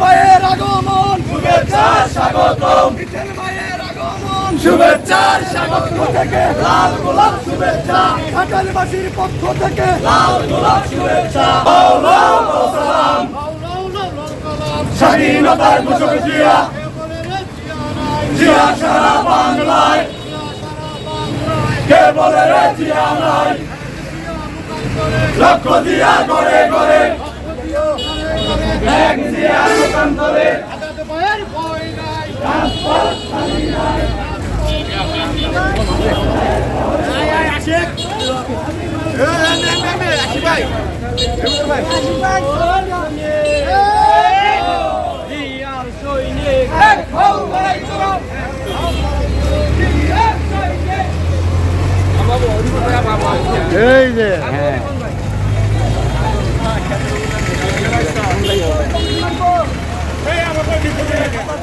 ভাইয়ের আগমন শুভেচ্ছা স্বাগতম ভাইয়ের আগমন শুভেচ্ছা পক্ষ থেকে লাল গোলাপ শুভেচ্ছা সালাম স্বাধীনতার ঘোষক জিয়া জিয়া সারা বাংলায়। কে বলে রে জিয়া নাই। লক্ষ্য দিয়া করে করে এক জিয়া লোকান্তরে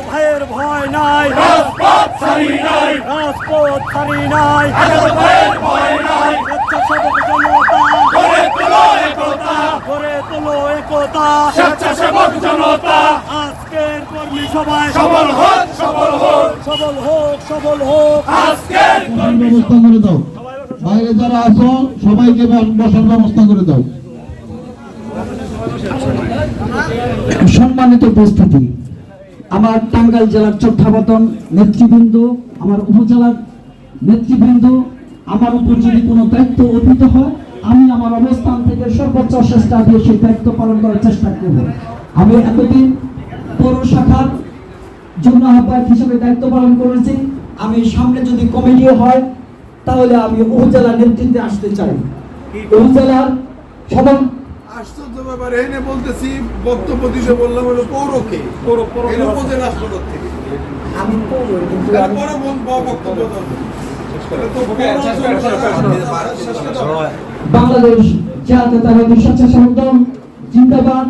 ভাইয়ের ভয় নাই। রাজপথ ছাড়ি নাই। রাজপথ ছাড়ি নাই। ভাইয়ের ভয় নাই। স্বেচ্ছাসেবক জনতা। গড়ে তোলো একতা। গড়ে তোলো একতা। স্বেচ্ছাসেবক জনতা। আজকের কর্মী সভায় সবল হোক সবল হোক। সবল হোক সবল হোক। আজকের বসার ব্যবস্থা করে দাও বাইরে যারা আছো, সবাইকে বসার ব্যবস্থা করে দাও। সম্মানিত উপস্থিতি, আমার টাঙ্গাইল জেলার চট্টাবতন নেতৃবৃন্দ, আমার উপজেলার নেতৃবৃন্দ, আমার উপর যদি কোনো দায়িত্ব অর্পিত হয়, আমি আমার অবস্থান থেকে সর্বোচ্চ চেষ্টা দিয়ে সেই দায়িত্ব পালন করার চেষ্টা করব। আমি এতদিন পৌর শাখার যুগ্ম আহ্বায়ক হিসেবে দায়িত্ব পালন করেছি। আমি সামনে যদি কমিটিও হয় তাহলে আমি উপজেলার নেতৃত্বে আসতে চাই। উপজেলার সদর আশ্চর্য ব্যাপার এনে বলতেছি বক্তব্য দিতে বললাম হলো পৌরকে। উপজেলা হাসপাতাল থেকে। আমি পৌর বক্তব্য বাংলাদেশ জাতীয়তাবাদী স্বেচ্ছাসেবক দল জিন্দাবাদ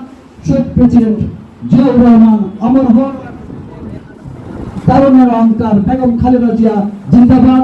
শহীদ প্রেসিডেন্ট জিয়াউর রহমান অমর হোক তারুণের অহংকার বেগম খালেদা জিয়া জিন্দাবাদ।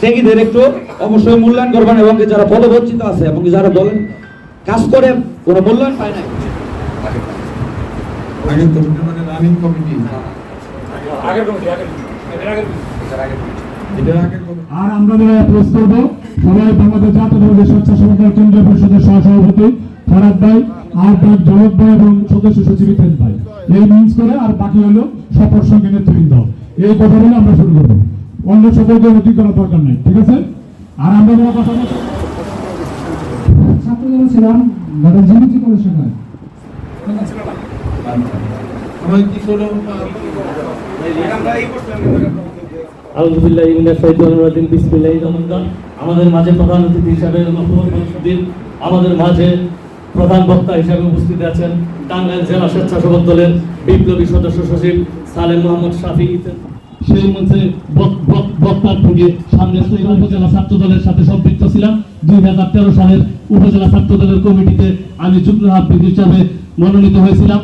ত্যাগীদের একটু অবশ্যই মূল্যায়ন করবেন এবং যারা পদবঞ্চিত আছে এবং যারা দলের কাজ করে কোনো মূল্যায়ন পায় না আগে তো মানে আর আমরা যারা অ্যাপ্রোচ করব সবাই বাংলাদেশ জাতীয়তাবাদী স্বেচ্ছাসেবক দল কেন্দ্রীয় পরিষদের সহসভাপতি ফরাদ ভাই আর ভাই জগৎ ভাই এবং সদস্য সচিব ইতেন ভাই। এই মিন্স করে আর বাকি হলো সফর সঙ্গে নেতৃবৃন্দ। এই কথা বলে আমরা শুরু করব। অন্য সকলকে উন্নতি করার দরকার নেই ঠিক আছে? আর আমরা যারা কথা বলছি ছাত্র দল ছিলাম ঢাকা জিবিটি পরিষেবায় আমরা কি করব আলহামদুলিল্লাহ ইমিনা শহীদুল রাদিন আমাদের মাঝে প্রধান অতিথি হিসাবে আমাদের মাঝে প্রধান বক্তা হিসাবে উপস্থিত আছেন টাঙ্গাইল জেলা স্বেচ্ছাসেবক দলের বিপ্লবী সদস্য সচিব সালেম মোহাম্মদ শাফি। সেই মঞ্চে বক- বক- বক্তার থেকে সামনে উপজেলা ছাত্র দলের সাথে সম্পৃক্ত ছিলাম। দুই হাজার তেরো সালের উপজেলা ছাত্র দলের কমিটিতে আমি যুগ্ম হিসাবে মনোনীত হয়েছিলাম।